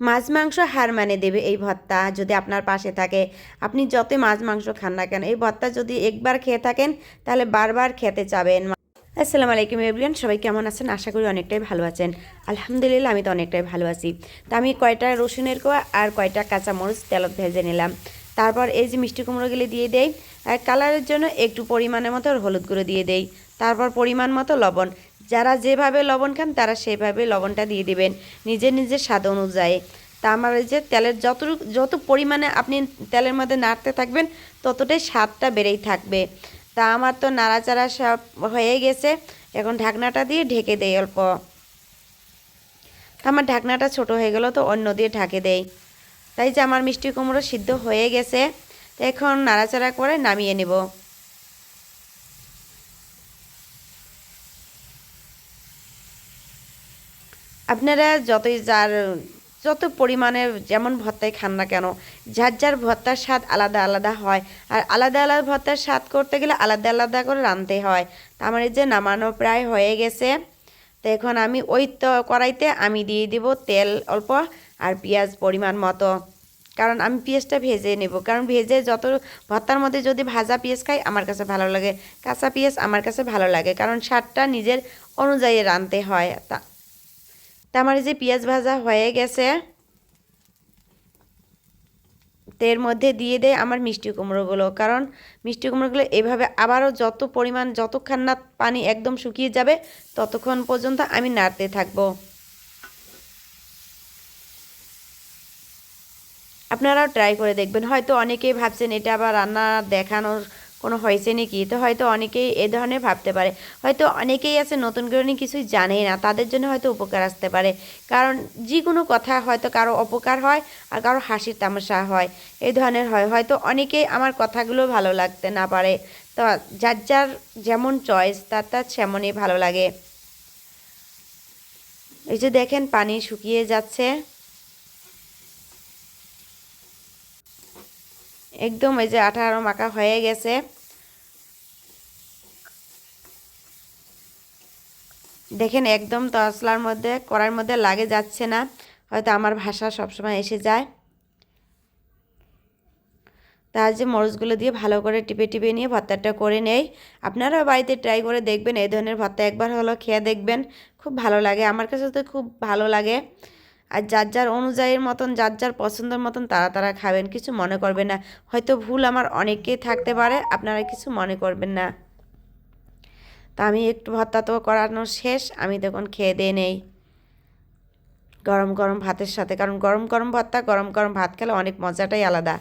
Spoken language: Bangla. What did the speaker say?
মাছ, মাংস হার মানে দেবে এই ভর্তা যদি আপনার পাশে থাকে। আপনি যতই মাছ, মাংস খান না কেন, এই ভর্তা যদি একবার খেয়ে থাকেন, তাহলে বারবার খেতে চাবেন। আসসালামু আলাইকুম এভরিয়ান সবাই কেমন আছেন? আশা করি অনেকটাই ভালো আছেন। আলহামদুলিল্লাহ, আমি তো অনেকটাই ভালো আছি। তো আমি কয়টা রসুনের কোয়া আর কয়টা কাঁচামরিচ তেলত ভেজে নিলাম। তারপর এই যে মিষ্টি কুমড়োগুলি দিয়ে দেই, আর কালারের জন্য একটু পরিমাণের মতো হলুদ গুঁড়ো দিয়ে দেই। তারপর পরিমাণ মতো লবণ। যারা যেভাবে লবণ খান, তারা সেভাবে লবণটা দিয়ে দিবেন নিজের নিজের স্বাদ অনুযায়ী। তা আমার যে তেলের যত যত পরিমাণে আপনি তেলের মধ্যে নাড়তে থাকবেন, ততটাই স্বাদটা বেড়েই থাকবে। তা আমার তো নাড়াচাড়া সব হয়ে গেছে, এখন ঢাকনাটা দিয়ে ঢেকে দেই অল্প। আমার ঢাকনাটা ছোট হয়ে গেল, তো অন্য দিয়ে ঢাকে দেই। তাই যে আমার মিষ্টি কুমড়ো সিদ্ধ হয়ে গেছে এখন নাড়াচাড়া করে নামিয়ে নেব। আপনারা যতই যার, যত পরিমাণে যেমন ভর্তাই খান না কেন, যার যার ভর্তার স্বাদ আলাদা আলাদা হয়। আর আলাদা আলাদা ভর্তার স্বাদ করতে গেলে আলাদা আলাদা করে রাঁধতে হয়। আমার এই যে নামানো প্রায় হয়ে গেছে। তো এখন আমি ওই তো কড়াইতে আমি দিয়ে দিব তেল অল্প আর পেঁয়াজ পরিমাণ মতো। কারণ আমি পেঁয়াজটা ভেজে নেব। কারণ ভেজে যত ভর্তার মধ্যে যদি ভাজা পেঁয়াজ খাই, আমার কাছে ভালো লাগে। কাঁচা পেঁয়াজ আমার কাছে ভালো লাগে। কারণ স্বাদটা নিজের অনুযায়ী রাঁধতে হয়। তা তা আমার এই যে পেঁয়াজ ভাজা হয়ে গেছে, তের মধ্যে দিয়ে দেয় আমার মিষ্টি কুমড়োগুলো। কারণ মিষ্টি কুমড়োগুলো এভাবে আবারও যত পরিমাণ, যতক্ষণ না পানি একদম শুকিয়ে যাবে, ততক্ষণ পর্যন্ত আমি নাড়তে থাকব। আপনারাও ট্রাই করে দেখবেন। হয়তো অনেকেই ভাবছেন এটা আবার রান্না দেখানোর কোনো হয়েছে নাকি? তো হয়তো অনেকেই এ ধরনের ভাবতে পারে। হয়তো অনেকেই আছে নতুন গৃহিণী কিছুই জানেই না, তাদের জন্য হয়তো উপকার আসতে পারে। কারণ যে কোনো কথা হয়তো কারও অপকার হয় আর কারও হাসির তামাশা হয় এই ধরনের হয়। হয়তো অনেকেই আমার কথাগুলো ভালো লাগতে না পারে। তো যার যার যেমন চয়েস তার তার সেমনই ভালো লাগে। এই যে দেখেন পানি শুকিয়ে যাচ্ছে। একদম এই যে আঠারো মাখা হয়ে গেছে। দেখেন একদম তসলার মধ্যে কড়ার মধ্যে লাগে যাচ্ছে না, হয়তো আমার ভাষা সবসময় এসে যায়। তার যে মরিচগুলো দিয়ে ভালো করে টিপে টিপে নিয়ে ভর্তাটা করে নেই। আপনারাও বাড়িতে ট্রাই করে দেখবেন, এই ধরনের ভর্তা একবার হলো খেয়ে দেখবেন, খুব ভালো লাগে, আমার কাছে তো খুব ভালো লাগে। আর যার যার অনুযায়ীর মতন, যার যার পছন্দের মতন তারা তারা খাবেন, কিছু মনে করবেন না। হয়তো ভুল আমার অনেকেই থাকতে পারে, আপনারা কিছু মনে করবেন না। তা আমি একটু ভর্তা তো করানো শেষ, আমি তখন খেয়ে দিয়ে নেই। গরম গরম ভাতের সাথে, কারণ গরম গরম ভর্তা, গরম গরম ভাত খেলে অনেক মজাটাই আলাদা।